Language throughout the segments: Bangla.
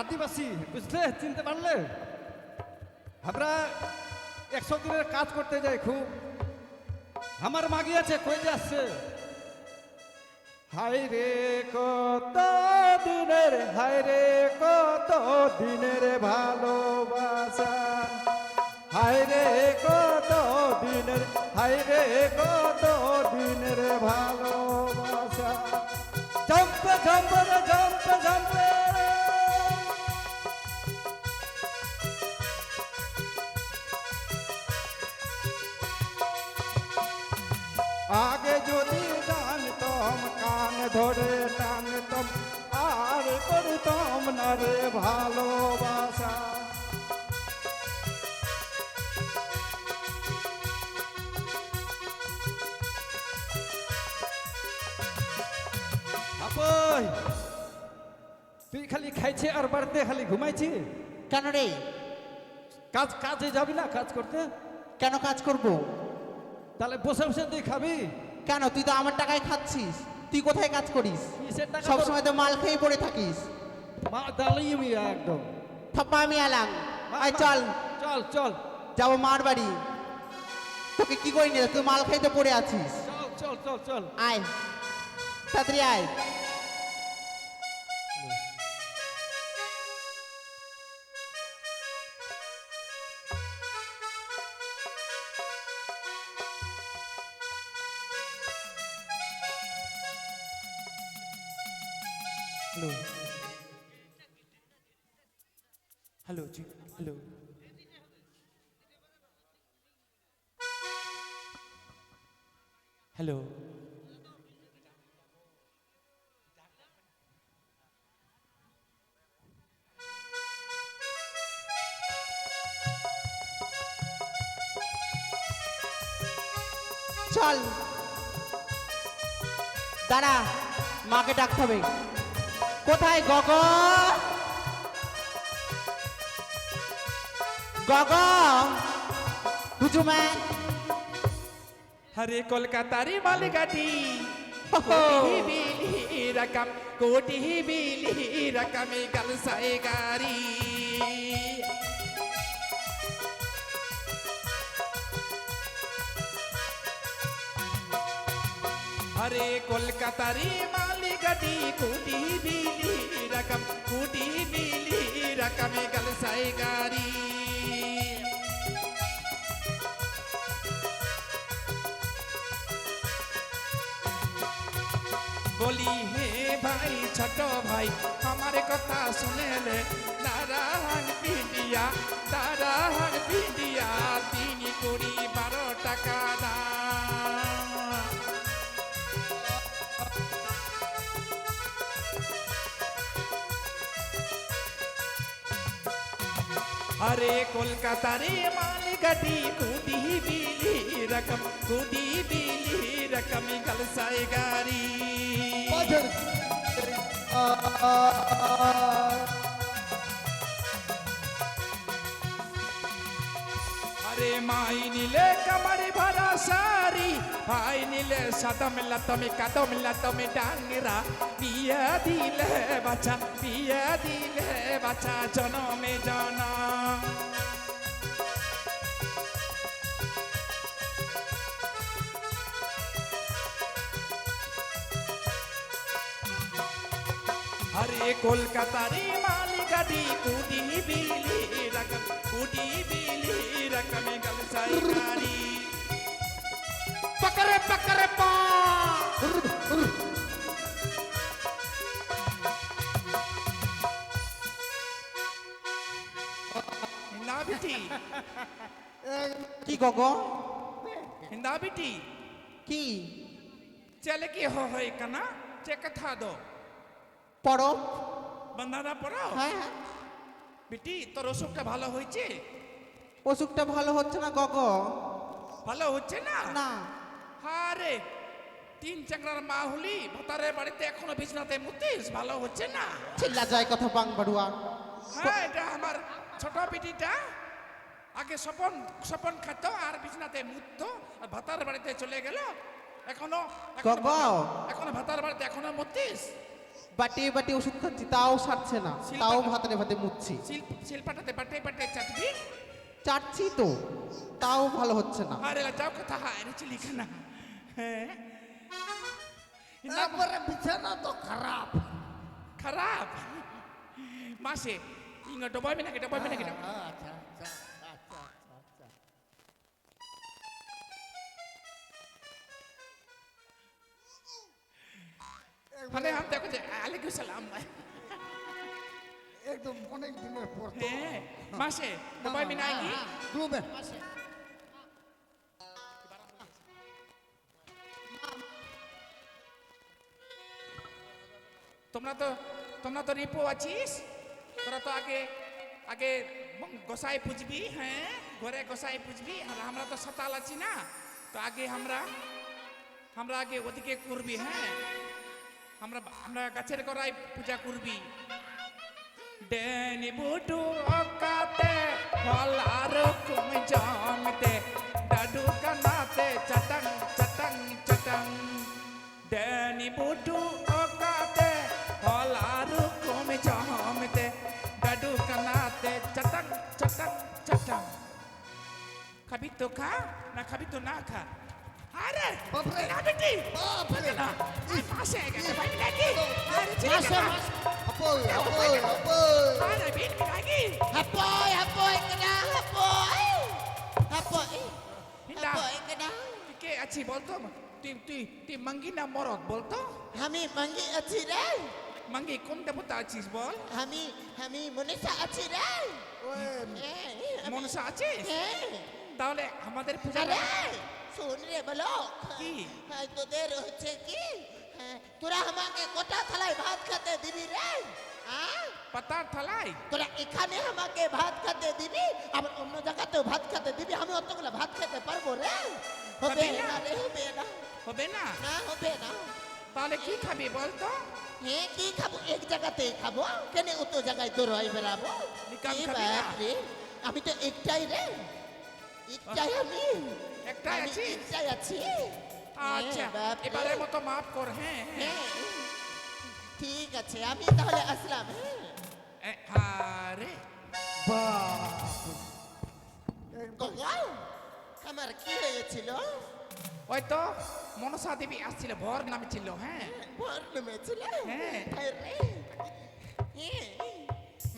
আদিবাসী, বুঝলে? চিনতে পারলে? আমরা একশো দিনের কাজ করতে যাই খুব। আমার মাগি আছে কই যাচ্ছে? হাই রে, কত দিনের হাই রে, কত দিনের ভালোবাসা। হাই রে, কত দিনের হাই রে, কত দিনের ভালোবাসা। জম্পে জম্পে জম্পে জম্পে। টানতাম আর করতাম না রে ভালোবাসা। আপই তুই খালি খাইছে আর বাড়িতে খালি ঘুমাইছি? কেন রে? কাজ কাজে যাবি না কাজ করতে? কেন কাজ করব? তাহলে বসে বসে তুই খাবি? কেন? তুই তো আমার টাকায় খাচ্ছিস। তুই কোথায় কাজ করিস? সব? সময় তো মাল খেয়ে পড়ে থাকিস। মা দাঁড়িয়ে মিয়া একদম। থাপ্পা আমি এলাম। আয় চল। চল চল। যাব মার বাড়ি। তোকে কি করি না তুই মাল খাইতে পড়ে আছিস। চল চল চল চল। আয়। তাড়াতাড়ি আয়। দাঁড়া মাকে ডাকতে হবে। কোথায় গগ গগ বুঝু ম্যান হরে কলকাতারি মালগাটি বিলি রকম কোটি বিলি রকমে গলসায় গাড়ি। আরে কলকাতারি মালিকাটি কোটি বিলি রকম, কোটি বিলি রকমে গল সাইগারি বলি হে ভাই, ছোট ভাই, আমার কথা শুনেলে তারা হাং পিডিয়া তারা হাং পিডিয়া তিনি কুড়ি अरे कोलकाता रे मालगाड़ी कूदी बिली रकम कूदी बिली रकम गलसाए गारी अरे माई नीले कमर भरा सारी भाई नीले सदम लतम कदम लतम डांगरा पिया दिले बच्चा पिया दिले बच्चा जनमे जाना अरे कोलकाता रे मालगाड़ी कूदी बिली रकम कूदी बिली रकम गलसाई गाड़ी पकड़े पकड़े पा কি গগ হিন্দা বিটি কি চলে কি হয় কানা চে কথা দো পড়ো বন্ধা দা পড়ো হ্যাঁ বিটি তোর অসুখটা ভালো হয়েছে অসুখটা ভালো হচ্ছে না গগ ভালো হচ্ছে না না আরে তিন চাকরার মা হলি ভাতারের বাড়িতে এখনও বিছনাতে মুতিস ভালো হচ্ছে না চিল্লা যায় কথা বাংবাড়ুয়া হ্যাঁ এটা আমার ছোট বিটিটা আগে স্বপন স্বপন খাত আর বিছনাতে মুতত আর ভাতার বাড়িতে চলে গেল। এখনও এখনও এখনও ভাতার বাড়িতে এখনও মুতিস বাটি বাটি ওষুধ খাচ্ছি তাও সারছে না। তাও ভাতে ভাতে মুচ্ছি শিল্প শিল্পাটাতে বাটে বাটে চাটবি? চাটছি তো তাও ভালো হচ্ছে না। আরে যাও কথা হয় রে চিলি খানা। হ্যাঁ না, তারপরে বিছানা তো খারাপ। খারাপ? মাসে মিনা কেটা ডবাই মিনা কেটা আচ্ছা আচ্ছা আচ্ছা। মানে আমি দেখো যে আলাইকুম সালাম। একদম অনেক দিনের পর হ্যাঁ মাসে। বাবা মিনা আইকি গ্রুপে মাসে তোমরা তো তোমরা তো রিপো আছিস? তোরা তো আগে আগে গোসাই পুজবি হ্যাঁ? ঘরে গোসাই পুজবি আর আমরা তো সাতাল আছি না। তো আগে আমরা আমরা আগে ওদিকে করবি হ্যাঁ? আমরা আমরা গাছের গোড়ায় পূজা করবি। ডেনি বুটু অকাতে হলার কুম জমতে, ডাডু কানাতে, চটং চটং চটং। ডেনি বুটু অকাতে হলার কুম জমতে, ডাডু কানাতে, চটং চটং চটং। খাবি তো খা, না খাবি তো না খা। আরে বাপরে। না বেটি বাপরে। না মাসে গেছে ভাই লাগি আরে ঠিক মাসে আছে মাস আপই আপই আপই আরে বিন লাগি Apoy, apoy ka na, apoy! Apoy! Hinda Apoy ka na! তুই কে আছি বলতো তুই তুই তুই মাঙ্গি না মরদ বলতো Hami mangi achiray! মাঙ্গি কোন দেবতা আছিস বল Hami, hami munisa achiray! ওই Eh, মনসা আছিস eh, তাহলে আমাদের পূজা aray! শুন রে কি? হ্যাঁ, তোদের হচ্ছে কি? হ্যাঁ, তোরা আমাকে কোটা থালায় ভাত খেতে দিবি রে? পাতার থালাই তোরা এখানে আমাকে ভাত খেতে দিবি আবার অন্য জায়গাতেও ভাত খেতে দিবি আমি অতগুলো ভাত খেতে পারব রে? হবে না? রে হবে না। হবে না? না হবে না। তাহলে কি খাবি বলতো? হ্যাঁ কি খাব? এক জায়গাতেই খাব। কেন অত জায়গায় তো রয় বেড়াবো? আমি তো একটাই রে। একটাই আমি। একটাই আমি আছিস? একটাই আছি। আচ্ছা হ্যাঁ, বাপ এবারের মতো মাফ কর হ্যাঁ হ্যাঁ। হ্যাঁ ঠিক আছে আমি তাহলে আসলাম আরে আমার কি হয়েছিল? ওই তো মনসা দেবী আসছিল ভর নামে ছিল হ্যাঁ ভর নেমেছিল? হ্যাঁ। হায় রে হ্যাঁ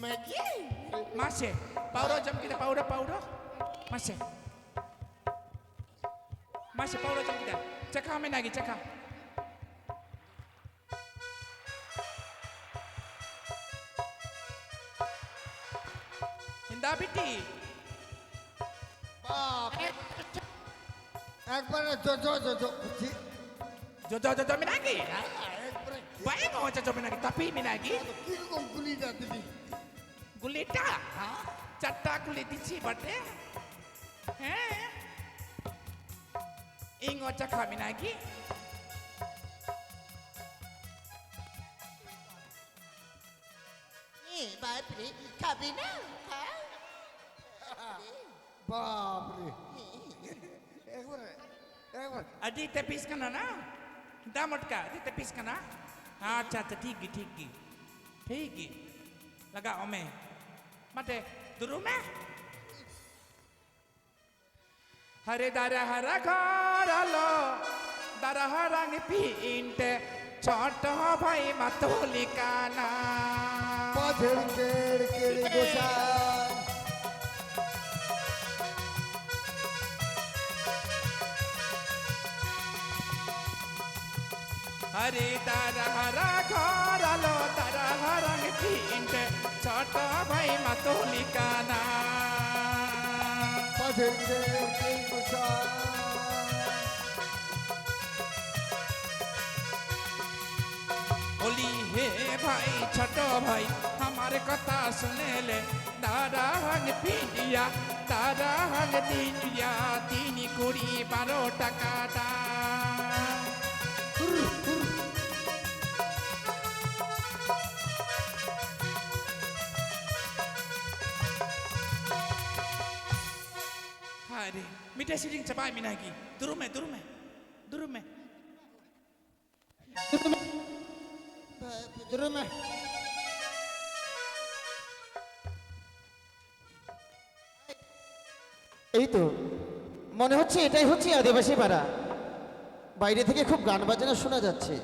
মাগি মাসে। পাউডার জমকিতে পাউডার পাউডার মাসে মাসে পাউডার জমকিতে চাকা আমি নাকি চাকা হিন্দা বিটি বাপ একবারে জজ জজ বুঝি jojo jojo minagi একবারে baik kok jojo minagi tapi minagi কীরকম গুলিটা দিবি gulita? চারটা গুলি দিচ্ছি বটে হ্যাঁ ইং চাকা মিনাগি এ বাপরে খাবি না খা। বাপ রে একবারে একবার Adi tepis kana na? Damot ka, adi tepis kana? Acha acha ठीक है ठीक है ठीक है लगा ओमे मते दुरु में হরে দারা হারা ঘর আলো দারা হারাং পিন্ট ছোট ভাই মাতুলি কানা পথের কেড় কেড়ে গোসা হরে তারা হারা ঘর আলো তারা হারাং পিন্ট ছোট ভাই মাতুলি কানা কেড় বলি হে ভাই ছোট ভাই আমার কথা শুনেলে দাদা হাং পিন্ডিয়া দাদা হাং দিনিয়া তিন কুড়ি বারো টাকাটা Hari, mida siring cabai minagi? Durume, durume, durume. রুমে এই তো মনে হচ্ছে এটাই হচ্ছে আদিবাসী পাড়া বাইরে থেকে খুব গান বাজনা শোনা যাচ্ছে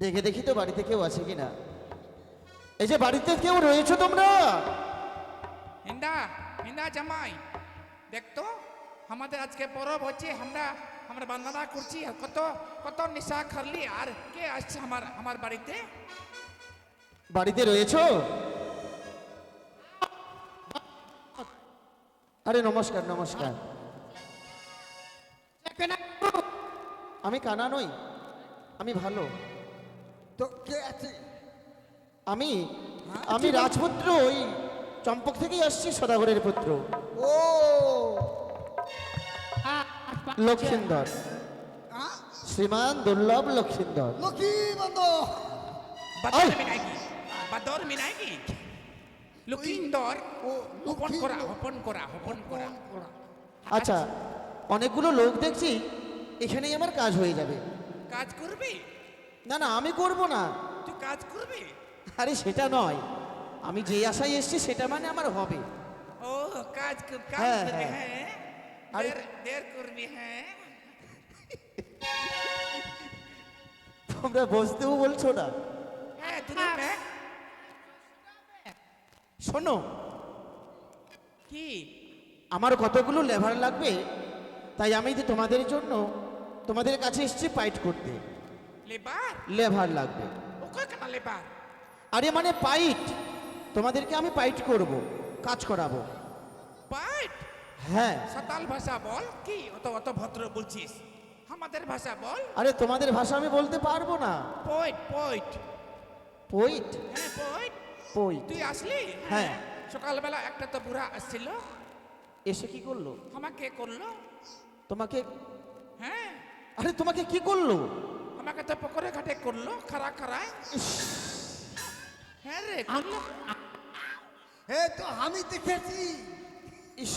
দেখে দেখি তো বাড়িতে কেউ আছে কিনা এই যে বাড়িতে কেউ রয়েছো তোমরা হিন্দা হিন্দা জামাই দেখতো আমাদের আজকে পরব হচ্ছে আমরা আমরা বন্দনা করছি আর কত কত নিশা খারলি আর কে আসছে আমার আমার বাড়িতে? বাড়িতে রয়েছো? আরে নমস্কার নমস্কার। আমি কানা নই আমি ভালো। তো কে আছে? আমি আমি রাজপুত্র ওই চম্পক থেকেই আসছি সদাগরের পুত্র। ও। লক্ষিন্দর? শ্রীমান দুর্লভ লক্ষিন্দর। বাদর ও, হপন করা। হপন করা হপন করা। আচ্ছা অনেকগুলো লোক দেখছি এখানেই আমার কাজ হয়ে যাবে। কাজ করবি? না না আমি করব না। তুই কাজ করবি? আরে সেটা নয়। আমি যে আশায় এসেছি সেটা মানে আমার হবে। ও কাজ কাজ হ্যাঁ, করবি হ্যাঁ। হ্যাঁ? আরে- দের দের করবি হ্যাঁ? তোমরা বসতেও বলছো না। হ্যাঁ তুমি হ্যাঁ। শোনো কি? আমার কতগুলো লেভার লাগবে তাই আমি তো তোমাদের জন্য তোমাদের কাছে এসেছি পাইট করতে। লেবার? লেভার লাগবে। ও কই কেন লেবার? আরে মানে পাইট তোমাদেরকে আমি পাইট করব কাজ করাবো। পাইট? হ্যাঁ। সাতাল ভাষা বল কি? অত অত ভদ্র বলছিস। আমাদের ভাষা বল? আরে তোমাদের ভাষা আমি বলতে পারব না। Poet poet poet? হ্যাঁ পয়েট পইট। তুই আসলি? হ্যাঁ। সকালবেলা একটা তো বুড়া আসছিল। এসে কি করল? আমাকে করল। তোমাকে হ্যাঁ। আরে তোমাকে কি করল? আমাকে তো পকরে ঘাটে করল খারা খারায় হ্যাঁ রে করল হে তো আমি দেখেছি ইস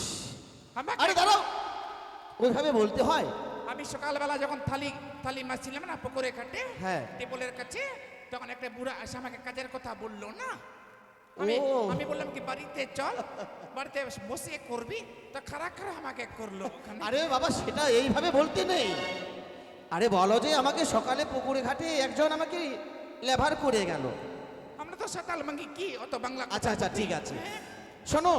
আরে দাঁড়াও। ওইভাবে বলতে হয়? আমি সকালবেলা যখন থালি থালি মারছিলাম না পুকুরে ঘাটে হ্যাঁ। টেবলের কাছে তখন একটা বুড়া এসে আমাকে কাজের কথা বলল না? আমি আমি বললাম কি বাড়িতে চল বাড়িতে বসে করবি? তো খারা খারা আমাকে করল আরে বাবা সেটা এইভাবে বলতে নেই। আরে বলো যে আমাকে সকালে পুকুরে ঘাটে একজন আমাকে লেভার করে গেল। আমরা তো সাতাল মাঙ্গি কি? অত বাংলা আচ্ছা আচ্ছা ঠিক আছে? শোনো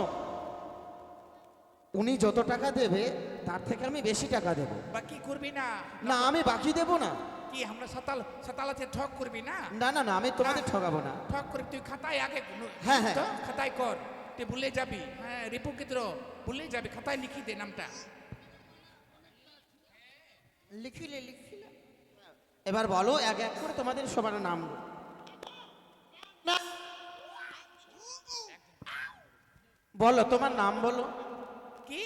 উনি যত টাকা দেবে তার থেকে আমি বেশি টাকা দেব। বাকি করবি না? না আমি বাকি দেব না। কি আমরা সাতাল সাতাল আছে ঠক করবি না? না না না আমি তোমাদের ঠকাবো না। ঠক করবি তুই খাতায় আগে হ্যাঁ, হ্যাঁ। তো খাতায় কর। তুই ভুলে যাবি। হ্যাঁ রিপু কিদ্র ভুলে যাবি খাতায় লিখি দে নামটা। লিখিলে লিখিলে। এবার বলো এক এক করে তোমাদের সবার নাম। বলো। বলো তোমার নাম বলো। কি?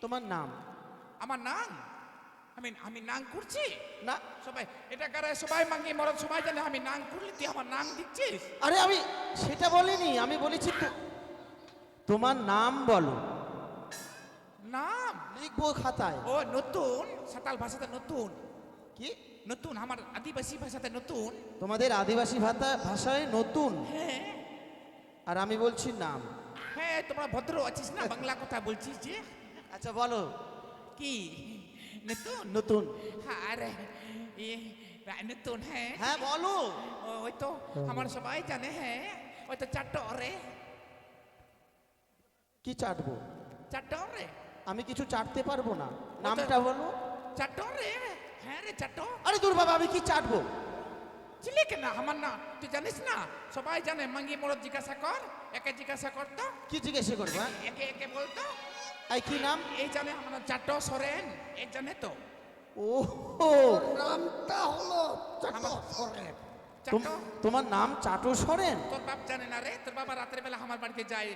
তোমার নাম? আমার নাম? আমি আমি নাং করছি? না। সবাই এটা কারে সবাই মাঙ্গি মরদ সবাই জানে আমি নাং করলি তুই আমার নাম দিচ্ছিস? আরে আমি সেটা বলিনি আমি বলেছি তো তোমার নাম বলো। নাম? লিখব খাতায়। ও নতুন সাতাল ভাষাতে নতুন। কি? নতুন আমার আদিবাসী ভাষাতে নতুন। তোমাদের আদিবাসী ভাতা ভাষায় নতুন? হ্যাঁ। আর আমি বলছি নাম। হ্যাঁ তোমরা ভদ্র আছিস না বাংলা কথা বলছিস যে? আচ্ছা বলো। কি? নতুন? নতুন। হ্যাঁ আরে নতুন হ্যাঁ। হ্যাঁ বলো। ওই তো আমার সবাই জানে হ্যাঁ। ওই তো চারটে অরে। কি চাটবো? চারটে অরে? আমি কিছু চাটতে পারব না। নামটা বলো। চারটে অরে? হ্যাঁ রে চারটো আরে দূর বাবা আমি কি চাটবো চিলি কেন আমার না তুই জানিস না সবাই জানে মাঙ্গি মোড় জিজ্ঞাসা কর একে জিজ্ঞাসা কর তো কি জিজ্ঞাসা করব হ্যাঁ? একে একে বলতো এই কি নাম এই জানে আমার চারটো সরেন এই জানে তো ও নামটা হলো চাটো তোম- তোমার নাম চাটু সরেন তোর বাপ জানে না রে তোর বাবা রাতের বেলা আমার বাড়িতে যায়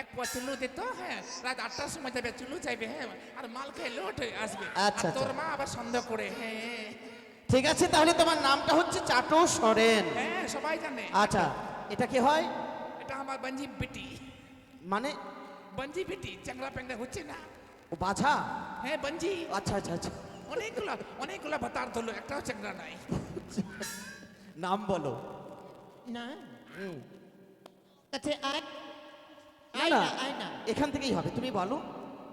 এক পোয়া- চুলু দিত হ্যাঁ রাত আটটার সময় যাবে চুলু চাইবে হ্যাঁ আর মাল খেয়ে লোট আসবে আচ্ছা, তোর। মা আবার সন্দেহ করে হ্যাঁ ঠিক আছে তাহলে তোমার নামটা হচ্ছে চাটু সরেন। হ্যাঁ সবাই জানে। আচ্ছা এটা কি হয়? এটা আমার বঞ্জি বেটি। মানে? বঞ্জি বেটি চ্যাংরা প্যাংরা হচ্ছে না। ও বাছা? হ্যাঁ বঞ্জি। আচ্ছা আচ্ছা আচ্ছা। অনেকগুলা অনেকগুলা ভাতার ধরলো একটাও চ্যাংরা নাই। নাম বলো। না। হুম। কাছে আয় না আয় না না আয় না। এখান থেকেই হবে তুমি বলো।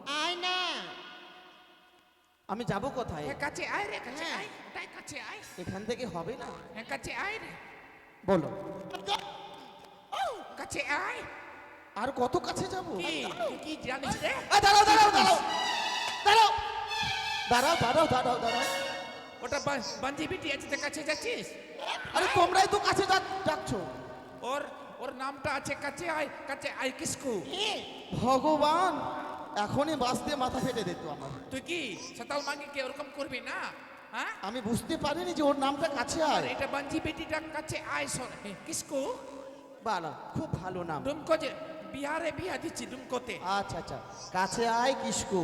আয় না। আমি যাব কোথায়? হ্যাঁ কাছে আয় রে কাছে হ্যাঁ। আয় তাই কাছে আয়। এখান থেকে হবে না। হ্যাঁ কাছে আয় রে। বলো। ও কাছে আয়। আর কত কাছে যাব? কি কি জানিস রে? দাঁড়াও দাঁড়াও দাঁড়াও। দাঁড়াও। দাঁড়াও দাঁড়াও দাঁড়াও দাঁড়াও। ওটা বা- বাঞ্জি বিটি আছে তোর কাছে যাচ্ছিস? আরে তোমরাই তো কাছে যা- যাচ্ছ। ওর ওর নামটা আছে কাছে আয় কাছে আয় কিসকু ভগবান এখনই বাঁচতে মাথা ফেটে দিত আমার। তুই কি সাতাল মাঙ্গি কে ওরকম করবি না? হ্যাঁ? আমি বুঝতে পারিনি যে ওর নামটা কাছে আর এটা বাঞ্জি বেটিটা কাছে আয় শোন। কিসকু? বালা খুব ভালো নাম। ডুমকো যে বিহারে বিয়া দিচ্ছি ডুমকোতে আচ্ছা আচ্ছা। কাছে আয় কিসকু।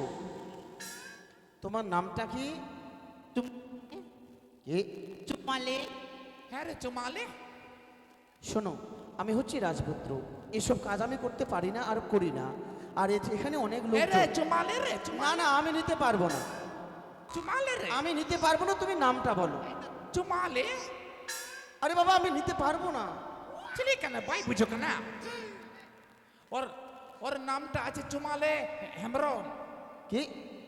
তোমার নামটা কি? কি চুমালে হ্যাঁ রে চুমালে। শোনো আমি হচ্ছি রাজপুত্র। এসব কাজ আমি করতে পারি না আর করি না। আর এখানে অনেক লোক রে চুমালে রে না না আমি নিতে পারব না। চুমালে রে। আমি নিতে পারব না তুমি নামটা বলো। চুমালে। আরে বাবা আমি নিতে পারব না। চলে কেন ভাই বুঝো কেন? ওর ওর নামটা আছে চুমালে হেমরম কি?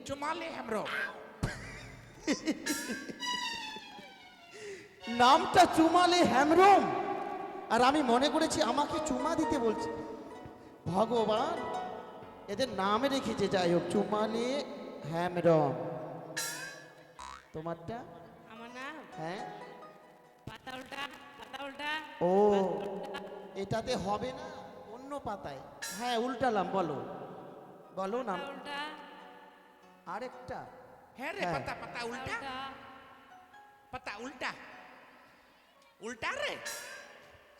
চুমালে হেমরম নামটা চুমালে হ্যামরম। আর আমি মনে করেছি আমাকে চুমা দিতে বলছে। ভগবান এদের নাম রেখেছে যাই হোক চুমালে হ্যামরম। তোমারটা? আমার নাম? হ্যাঁ। পাতা উল্টা পাতা ও এটাতে হবে না অন্য পাতায়। হ্যাঁ উল্টালাম বলো। বলো উল্টা আরেকটা। হ্যাঁ রে হ্যাঁ। পাতা পাতা উল্টা। পাতা উল্টা। উল্টা রে।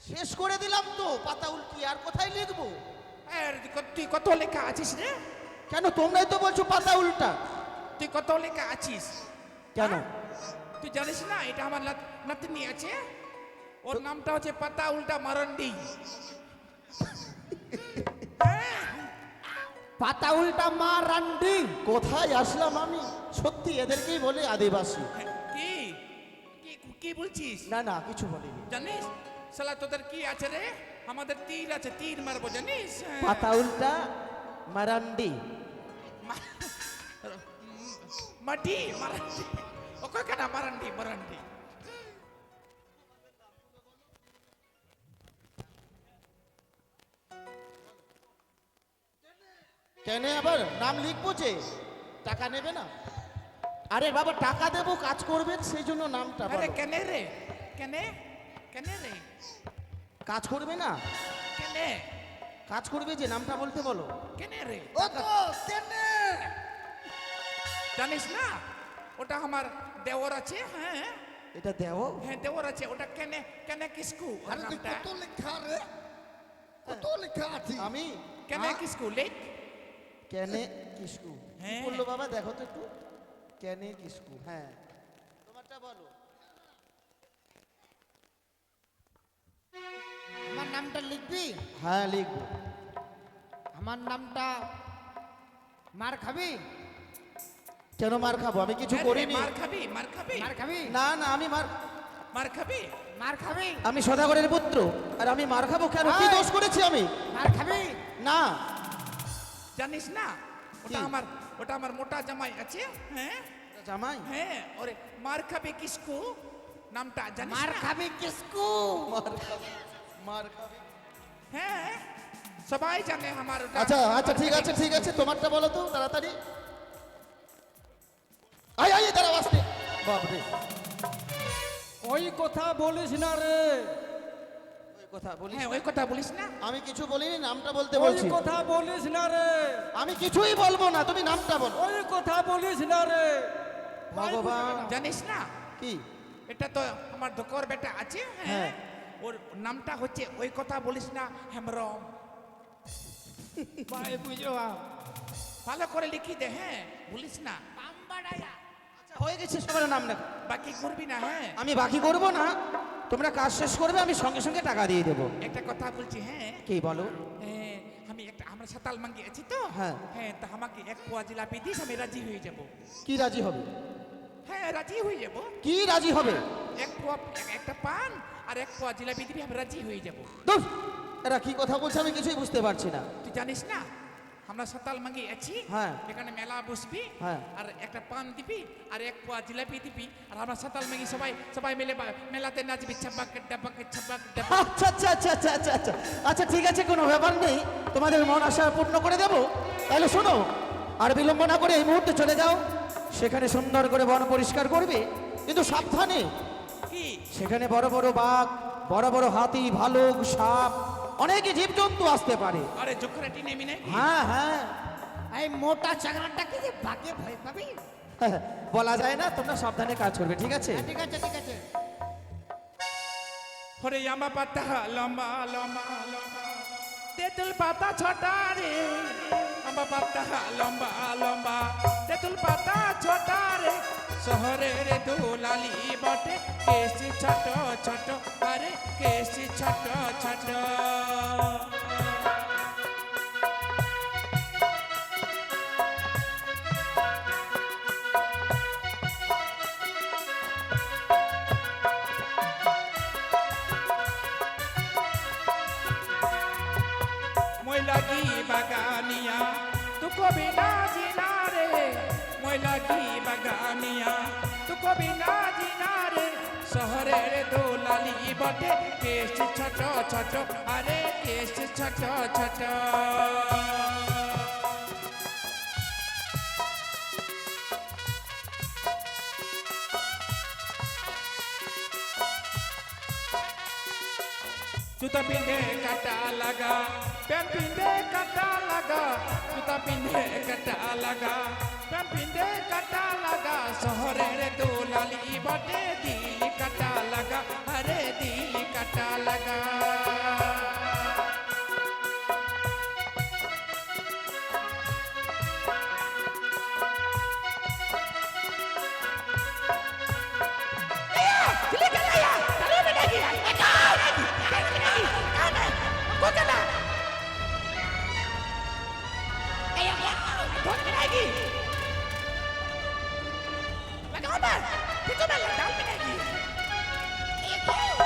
শেষ করে দিলাম তো পাতা উল্টি আর কোথায় লিখব? তুই কত লেখা আছিস রে? কেন তোমরাই তো বলছো পাতা উল্টা। তুই কত লেখা আছিস? কেন? তুই জানিস না এটা আমার নাত- নাতনি আছে। ওর নামটা হচ্ছে পাতা উল্টা মারন্ডি পাতা উল্টা মা রান্ডি কোথায় আসলাম আমি? সত্যি এদেরকেই বলে আদিবাসী। কি বলছিস? না না কিছু বলিনি। জানিস? শালা তোদের কি আছে রে? আমাদের তীর আছে তীর মারবো জানিস। পাতা উল্টা মারান্ডি। মাটি মারান্ডি। ওকে কেন? মারান্ডি মারান্ডি। কেন আবার? নাম লিখব যে? টাকা নেবে না? আরে বাবা টাকা দেবো কাজ করবেন সেই জন্য নামটা আরে বলো। কেনে রে? কেনে? কেনে রে? কাজ করবে না? কেনে? কাজ করবে যে নামটা বলতে বলো। কেনে রে? ও তো কেনে? জানিস না? ওটা আমার দেওর আছে হ্যাঁ? এটা দেও? হ্যাঁ দেওর আছে। ওটা কেনে কেনে কিসকু? আরে তুই কত লেখা রে? কত লেখা আছে? আমি? কেনে হ্যাঁ? কিসকু লেখ। কেনে কিসকু। কি হ্যাঁ। বলল বাবা দেখো তো একটু। কেনে কিসকু হ্যাঁ। তোমারটা বলো। আমার নামটা লিখবি? হ্যাঁ লিখব। আমার নামটা মার খাবি? কেন মার খাব? আমি কিছু আরে, করিনি। মার খাবি মার খাবি? মার খাবি? না না আমি মার মার খাবি? মার খাবি? আমি সদাগরের পুত্র। আর আমি মার খাব কেন? কি দোষ করেছি আমি? মার খাবি? না। জানিস না ওটা আমার ওটা আমার মোটা জামাই আছে হ্যাঁ? জামাই? হ্যাঁ ওরে মার খাবে কিসকু নামটা জানিস মার? খাবি কিসকু মার খাব মার খাবি। হ্যাঁ সবাই জানে আমার আচ্ছা আচ্ছা ঠিক আছে ঠিক আছে তোমারটা বলো তো তাড়াতাড়ি। আয় আয় দাঁড়াও আসতে। বাপরে। ওই কথা বলিস না রে। কথা বলি হ্যাঁ ওই কথা বলিস না। আমি কিছু বলিনি নামটা বলতে ওই বলছি। কথা বলিস না রে। আমি কিছুই বলব না তুমি নামটা বলো। ওই কথা বলিস না রে। ভগবান। জানিস না? কি? এটা তো আমার ধোকর বেটা আছে হ্যাঁ। হ্যাঁ। ওর নামটা হচ্ছে ওই কথা বলিস না হেমরম ভাই বুঝো ভালো করে লিখি দে হ্যাঁ বলিস না। আচ্ছা হয়ে গেছে সবার নাম লেখো। বাকি করবি না হ্যাঁ। আমি বাকি করব না। তোমরা কাজ শেষ করবে আমি সঙ্গে সঙ্গে টাকা দিয়ে দেবো। একটা কথা বলছি হ্যাঁ। কি বলো? হ্যাঁ, আমি একটা আমরা সাতাল মাঙ্গি আছি তো? হ্যাঁ। হ্যাঁ তা আমাকে এক পোয়া জিলাপি দিস আমি রাজি হয়ে যাব। কি রাজি হবে? হ্যাঁ রাজি হয়ে যাব। কি রাজি হবে? এক পোয়া একটা পান আর এক পোয়া জিলাপি দিবি আমি রাজি হয়ে যাব। দূর এরা কি কথা বলছে আমি কিছুই বুঝতে পারছি না। তুই জানিস না? আমরা সাতাল মাঙ্গি আছি হ্যাঁ। এখানে মেলা বসবি হ্যাঁ। আর একটা পান দিবি আর এক পোয়া জিলাপি দিবি আর আমরা সাতাল মাঙ্গি সবাই সবাই মিলে মেলাতে নাচবি ছাপাক ডাবাক ছাপাক ডাবাক আচ্ছা আচ্ছা আচ্ছা আচ্ছা আচ্ছা আচ্ছা আচ্ছা ঠিক আছে কোনো ব্যাপার নেই তোমাদের মন আশা পূর্ণ করে দেব তাহলে শোনো আর বিলম্ব না করে এই মুহূর্তে চলে যাও সেখানে সুন্দর করে বন পরিষ্কার করবে কিন্তু সাবধানে কি সেখানে বড় বড় বাঘ বড় বড় হাতি ভালুক সাপ অনেকে জীবজন্তু আসতে পারে। আরে জোকরাটি নেমি নাই হ্যাঁ হ্যাঁ। এই মোটা চাকরাটা কি যে বাগে ভয় পাবি? বলা যায় না তোমরা সাবধানে কাজ করবে ঠিক আছে? হ্যাঁ, ঠিক আছে ঠিক আছে। ওরে আমা পাতা লম্বা লম্বা লম্বা। তেঁতুল পাতা ছোটা রে। আমা পাতা লম্বা লম্বা। তেঁতুল পাতা ছোটা রে। শহরের দুলালি বটে কেসি ছোট ছোট আরে কেসি ছোট ছোট। বাগানিয়া তু কবি না জিনা রে শহরের দোলালি বটে কেস ছোট ছোট আরে কেস ছোট ছোট জুতা পিন্ধে কাটা লাগা প্যান্ট পিন্ধে কাটা লাগা জুতা পিন্ধে কাটা লাগা প্যান্ট কাটা লাগা শহরের দোলালি বটে দিলি কাটা লাগা আরে দিলি কাটা লাগা Oh!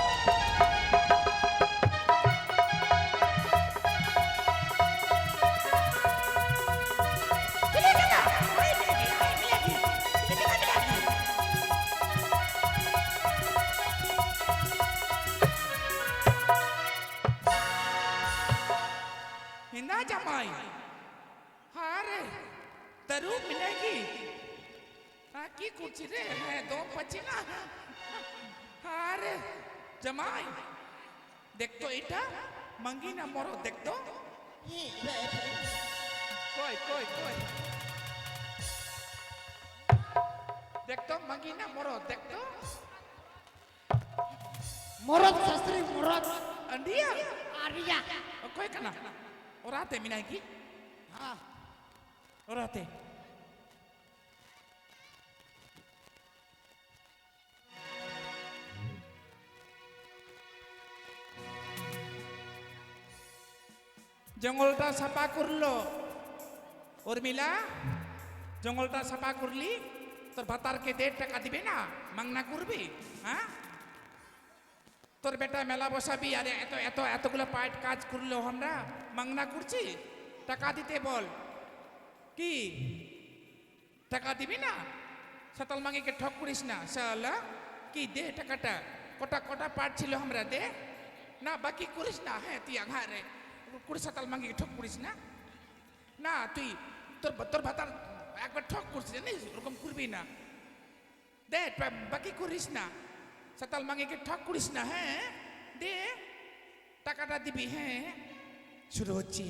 মুরত শাস্ত্রী মুরত আন্ডিয়া আরিয়া কই কানা ওরাতে মিনাই কি হ্যাঁ ওরাতে জঙ্গলটা সাফা করল উর্মিলা জঙ্গলটা সাফা করলি তোর ভাতারকে দেড় টাকা দিবে না মাংনা করবি হ্যাঁ তোর বেটা মেলা বসাবি, আরে এত এত, এতগুলো পার্ট কাজ করল আমরা মাংনা করছি? টাকা দিতে বল। কি? টাকা দিবি না? সাতাল মাঙ্গিকে ঠক করিস না, শালা। কি দে টাকাটা? কটা কটা পার্ট ছিল আমরা দে? না, বাকি করিস না হ্যাঁ তুই আঘারে কুড়ি সাতাল মাঙ্গিকে ঠক করিস না? না, তুই তোর তোর ভাতার একবার ঠক করছিস, জানিস? ওরকম করবি না। দে, বাকি করিস না। সাতাল মাঙ্গিকে ঠক করিস না হ্যাঁ দে টাকাটা দিবি হ্যাঁ শুরু হচ্ছে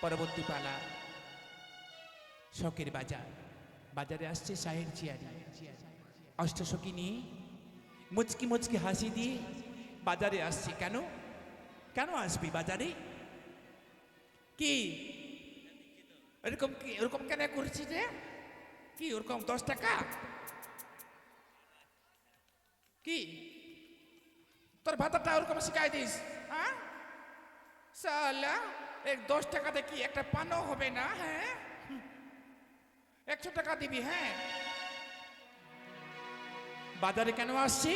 পরবর্তী পালা শখের বাজার বাজারে আসছে শাহের চিয়ারি অষ্টসখী নিয়ে মুচকি মুচকি হাসি দিয়ে বাজারে আসছে কেন কেন আসবি বাজারে কি এরকম কি এরকম কেন করছিস রে কি ওরকম দশ টাকা কি? তোর ভাতাটা ওরকম শিখাই দিস হ্যাঁ? এক দশ টাকাতে কি একটা পানও হবে না হ্যাঁ? একশো টাকা দিবি হ্যাঁ? বাজারে কেন আসছি?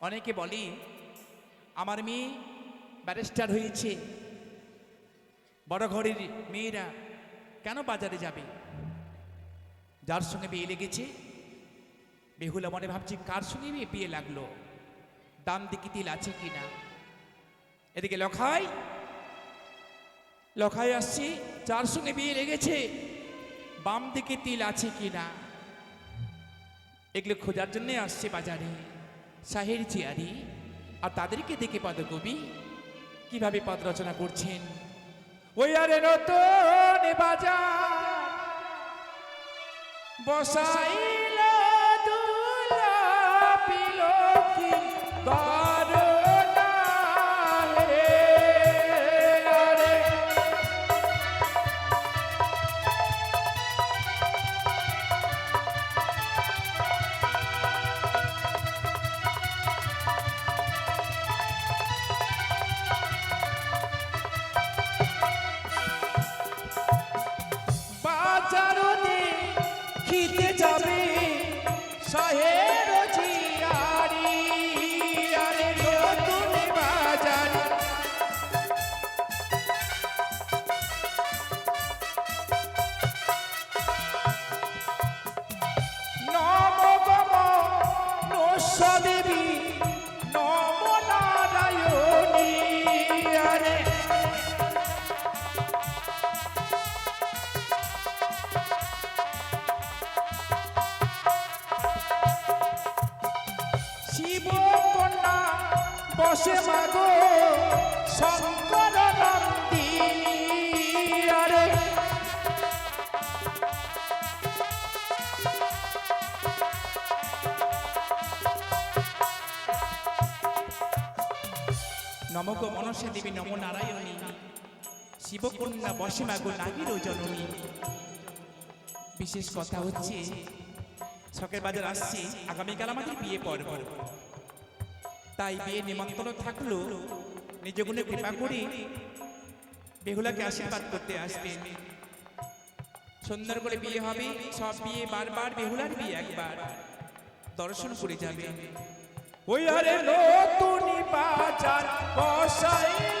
অনেকে বলি, আমার মেয়ে ব্যারিস্টার হয়েছে। বড় ঘরের মেয়েরা কেন বাজারে যাবে? যার সঙ্গে বিয়ে লেগেছে? বেহুলা মনে ভাবছি, কার সঙ্গে বিয়ে বিয়ে লাগল? দাম দিকে তিল আছে কিনা এদিকে লখাই লখাই আসছি, যার সঙ্গে বিয়ে লেগেছে, বাম দিকে তিল আছে কিনা এগুলো খোঁজার জন্য আসছে বাজারে। শাহের চেয়ারি আর তাদেরকে দেখে পদকবি, কীভাবে পদ রচনা করছেন? ওই আরে নতুন বাজার বসাইল নমক মনসে দেবী নম নারায়ণী। শিবকন্যা বসে মাগো নাগির জননী। বিশেষ কথা হচ্ছে, ছকের বাজার আসছে, আগামীকাল আমাদের বিয়ে পর্ব। তাই বিয়ে নিমন্ত্রণ থাকল, নিজ গুণে কৃপা করে বেহুলাকে আশীর্বাদ করতে আসবেন সুন্দর করে বিয়ে হবে, সব বিয়ে বারবার বেহুলার বিয়ে একবার। দর্শন করে যাবে। ওই আরে নতুন বাজার বসাই